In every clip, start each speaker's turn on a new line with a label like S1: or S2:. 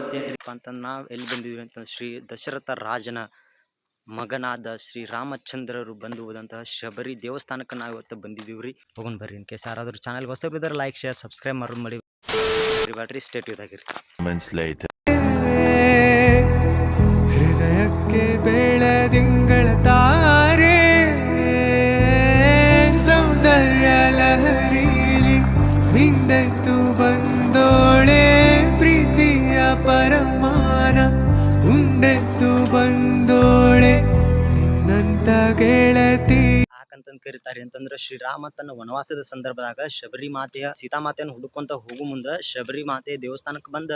S1: ಬಂದಿದ್ದೀವಪ್ಪ ಅಂತ ನಾವು ಎಲ್ಲಿ ಬಂದಿದ್ವಿ ಅಂತಂದ್ರೆ ಶ್ರೀ ದಶರಥ ರಾಜನ ಮಗನಾದ ಶ್ರೀ ರಾಮಚಂದ್ರರು ಬಂದು ಹೋದಂತಹ ಶಬರಿ ದೇವಸ್ಥಾನಕ್ಕೆ ನಾವು ಇವತ್ತು ಬಂದಿದ್ದೀವಿ ರೀ. ಹೋಗೋಣ ಬರ್ರಿ ಇನ್ ಕೇಸ್ ಯಾರಾದರೂ ಹೊಸ ಬಿದ್ದಾರೆ ಲೈಕ್ ಶೇರ್ ಸಬ್ಸ್ಕ್ರೈಬ್ ಮಾಡೋದು ಮಾಡಿ ಬ್ಯಾಟ್ರಿ ಸ್ಟೇಟ್ ಇದಾಗಿರಿ.
S2: ಹೃದಯಕ್ಕೆ ಬೆಳದಿಂಗಳ ಗೆಳತಿ
S1: ಯಾಕಂತಂದ್ ಕರೀತಾರೆ ಅಂತಂದ್ರೆ ಶ್ರೀರಾಮ ತನ್ನ ವನವಾಸದ ಸಂದರ್ಭದಾಗ ಶಬರಿ ಮಾತೆಯ ಸೀತಾಮಾತೆಯನ್ನು ಹುಡುಕೊಂತ ಹೋಗು ಮುಂದ ಶಬರಿ ಮಾತೆ ದೇವಸ್ಥಾನಕ್ಕೆ ಬಂದ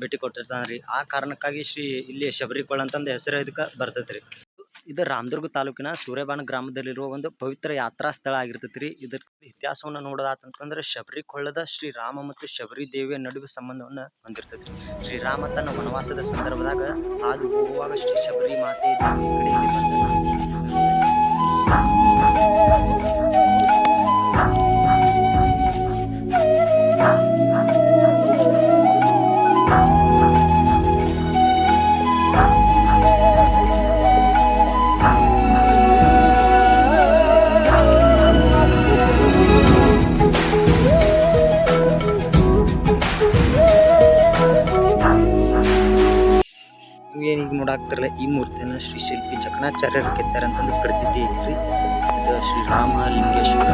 S1: ಭೇಟಿ ಕೊಟ್ಟಿರ್ತಾನ್ರಿ. ಆ ಕಾರಣಕ್ಕಾಗಿ ಶ್ರೀ ಇಲ್ಲಿ ಶಬರಿಕೊಳ ಅಂತಂದ ಹೆಸರು ಇದಕ್ಕೆ ಬರ್ತೈತ್ರಿ. ಇದು ರಾಮದುರ್ಗ ತಾಲೂಕಿನ ಸೂರ್ಯಬಾನ ಗ್ರಾಮದಲ್ಲಿರುವ ಒಂದು ಪವಿತ್ರ ಯಾತ್ರಾ ಸ್ಥಳ ಆಗಿರ್ತೈತಿ ಇದರ ಇತಿಹಾಸವನ್ನು ನೋಡೋದಾತಂತಂದ್ರೆ ಶಬರಿ ಕೊಳ್ಳದ ಶ್ರೀರಾಮ ಮತ್ತು ಶಬರಿ ದೇವಿಯ ನಡುವೆ ಸಂಬಂಧವನ್ನು ಹೊಂದಿರ್ತೈತಿ ಶ್ರೀರಾಮ ತನ್ನ ವನವಾಸದ ಸಂದರ್ಭದಾಗ ಹಾದು ಹೋಗುವಾಗ ಶ್ರೀ ಶಬರಿ ಮಾತೆ ಏನು ಈ ಮೂರ್ತಿಯನ್ನ ಶ್ರೀ ಶಿಲ್ಪಿ ಜಕಣಾಚಾರ್ಯರು ಕೆತ್ತಾರೆ ಅಂತಂದು ಪ್ರತೀತಿ ಐತ್ರಿ. ಇದು ಶ್ರೀರಾಮ ಲಿಂಗೇಶ್ವರ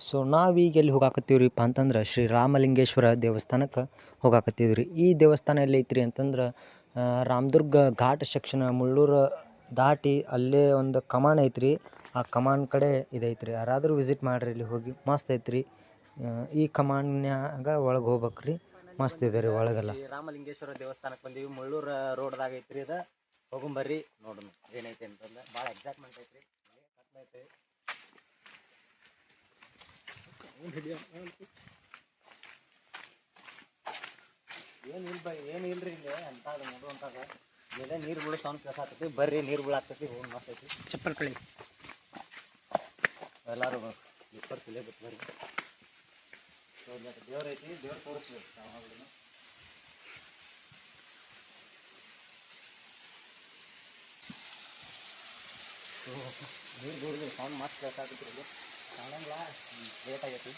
S1: ಸೊ ನಾವೀಗ ಎಲ್ಲಿ ಹೋಗಾಕತ್ತೀವ್ರಿಪ್ಪ ಅಂತಂದ್ರೆ ಶ್ರೀ ರಾಮಲಿಂಗೇಶ್ವರ ದೇವಸ್ಥಾನಕ್ಕೆ ಹೋಗಾಕತ್ತೀವಿ ರೀ ಈ ದೇವಸ್ಥಾನ ಎಲ್ಲಿ ಐತ್ರಿ ಅಂತಂದ್ರೆ ರಾಮದುರ್ಗ ಘಾಟ್ ಸೆಕ್ಷನ್ ಮುಳ್ಳೂರು ದಾಟಿ ಅಲ್ಲೇ ಒಂದು ಕಮಾನ್ ಐತ್ರಿ. ಆ ಕಮಾನ್ ಕಡೆ ಇದೈತ್ರಿ. ಯಾರಾದರೂ ವಿಸಿಟ್ ಮಾಡ್ರಿ, ಇಲ್ಲಿ ಹೋಗಿ ಮಸ್ತ್ ಐತ್ರಿ. ರೀ ಈ ಕಮಾನ್ಯಾಗ ಒಳಗೆ ಹೋಗ್ಬೇಕ್ರಿ. ರೀ ಮಸ್ತ್ ಇದೆ ರೀ ಒಳಗೆಲ್ಲ. ರಾಮಲಿಂಗೇಶ್ವರ ದೇವಸ್ಥಾನಕ್ಕೆ ಬಂದೀವಿ. ಮುಳ್ಳೂರು ರೋಡ್ದಾಗ ಐತ್ರಿ ಇದು ಹೋಗುಂಬರ್ರಿ ನೋಡೋಣ ಏನೈತೆ ಅಂತಂದ್ರೆ. ಭಾಳ ಎಕ್ಸೈಟ್ಮೆಂಟ್ ಐತ್ರಿ. ಐತೆ. ಏನು ಇಲ್ಲ ಬೈ ಏನು ಇಲ್ಲಿ? ಅಂತ ಅದು ನೋಡುವಂಥದ್ದು ಇಲ್ಲೇ ನೀರು ಬೀಳೋ ಸೌಂಡ್ ಕೇಳ್ಸಾತೈತಿ ಬರ್ರಿ ನೀರು ಬೀಳಾಗ್ತೈತಿ ಹೋಗಿ ಮಸ್ತ್ ಐತಿ. ಚಪ್ಪಲ್ ಕಳಿ ಎಲ್ಲರೂ ಇಪ್ಪತ್ತು ಕಿಲೋ ಬಿಟ್ಟು ಬರ್ರಿ. ದೇವ್ರ ಐತಿ ದೇವ್ರ ತೋರಿಸ್ಬೇಕು ನಾವು ನೀರು ಬೀಳಿದ್ರಿ ಸೌಂಡ್ ಮಸ್ತ್ ಕೇಳ್ಸಾತೈತಿ ಇಲ್ಲಿ. ಕಾಣಂಗಿಲ್ಲ. ಲೇಟ್ ಆಗೈತಿ.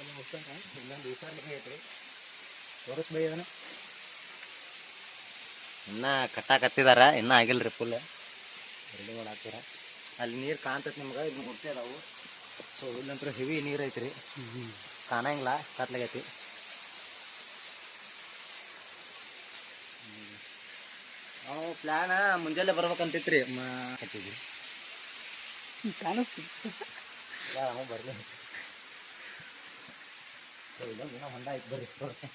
S1: ಇನ್ನೊಂದು ವಿಚಾರಣೆ ಐತ್ರಿ ತೋರಿಸ್ ಬೈ ಅದನ್ನ ಇನ್ನ ಕಟ್ಟಾಕತ್ತಿದಾರ ಇನ್ನ ಆಗಿಲ್ರಿ ಫುಲ್ ರೆಡಿ ಮಾಡಾಕ್ತಾರ ಅಲ್ಲಿ ನೀರು ಕಾಣ್ತೈತಿ ನಿಮ್ಗೆ ಇದು ಮುಟ್ಟಿ ಅದಾವು. ಸೊ ಇಲ್ಲಂತ್ರ ಹೆವಿ ನೀರು ಐತ್ರಿ. ಕಾಣಂಗಿಲ್ಲ ಕತ್ಲಾಗೈತಿ ನಾವು ಪ್ಲ್ಯಾನ್ ಮುಂಜಾನೆ ಬರ್ಬೇಕಂತಿತ್ರಿ. ಕಟ್ಟಿದ್ವಿ ನಾವು ಬರಲಿ. ಇಲ್ಲೊಂದು ದಿನ ಹೊಂಡ ಐತೆ ಬರ್ರಿ ತೋರಿಸ್ತೀನಿ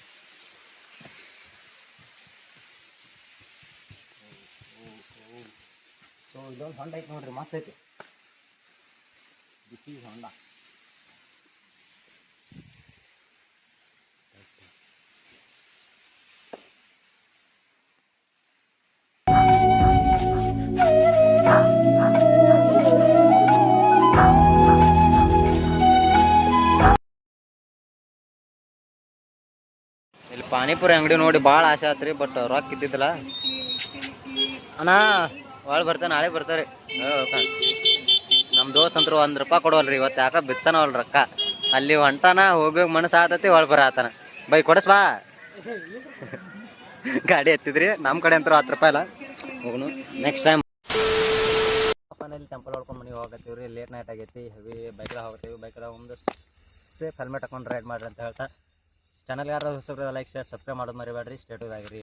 S1: ಸೊ ಇಲ್ಲೊಂದು ಹೊಂಡ ಐತೆ ನೋಡ್ರಿ ಮಸ್ತ್ ಐತಿ ಬಿಸಿ ಹೊಂಡ ಇಲ್ಲಿ ಪಾನಿಪುರಿ ಅಂಗಡಿ ನೋಡಿ ಭಾಳ ಆಸೆ ಆತ್ರಿ ಬಟ್ ರೊಕ್ಕ ಇದ್ದಿದ್ದಿಲ್ಲ. ಅಣ್ಣ, ಒಳಗೆ ಬರ್ತಾನೆ ನಾಳೆ ಬರ್ತಾರೆ ನಮ್ಮ ದೋಸ್ತ್ ಅಂತರು ಒಂದು ರೂಪಾಯಿ ಕೊಡೋಲ್ರಿ ಇವತ್ತು ಯಾಕ ಬಿತ್ತಾನವಲ್ ರೊಕ್ಕ. ಅಲ್ಲಿ ಹೊಂಟಾನ, ಹೋಗ್ಬೇಕು ಮನಸ್ಸು ಆತತಿ ಒಳ ಬರತ್ತಾನ ಬೈ, ಕೊಡಸ್ ಬಾ. ಗಾಡಿ ಎತ್ತಿದ್ರಿ ನಮ್ಮ ಕಡೆ ಅಂತೂ ಹತ್ತು ರೂಪಾಯಿ ಇಲ್ಲ. ಹೋಗೋಣ ನೆಕ್ಸ್ಟ್ ಟೈಮ್ ಅಲ್ಲಿ ಟೆಂಪಲ್ ಹೊಡ್ಕೊಂಡು ಮನೆಗೆ ಹೋಗತ್ತೀವಿ ರೀ ಲೇಟ್ ನೈಟ್ ಆಗೈತಿ ಹೆವಿ ಬೈಕ್ದಾಗ ಹೋಗ್ತೀವಿ ಬೈಕ್ದಾಗ ಒಂದು ಸೇಫ್ ಹೆಲ್ಮೆಟ್ ಹಾಕೊಂಡು ರೈಡ್ ಮಾಡ್ರಿ ಅಂತ ಹೇಳ್ತಾ. ಚಾನಲ್ ಯಾರು ಲೈಕ್ ಶೇರ್ ಸಬ್ಸ್ಕ್ರೈಬ್ ಮಾಡೋದು ಮರಿಬೇಡ್ರಿ. ಸ್ಟೇಟಸ್ ಆಗಿರಿ.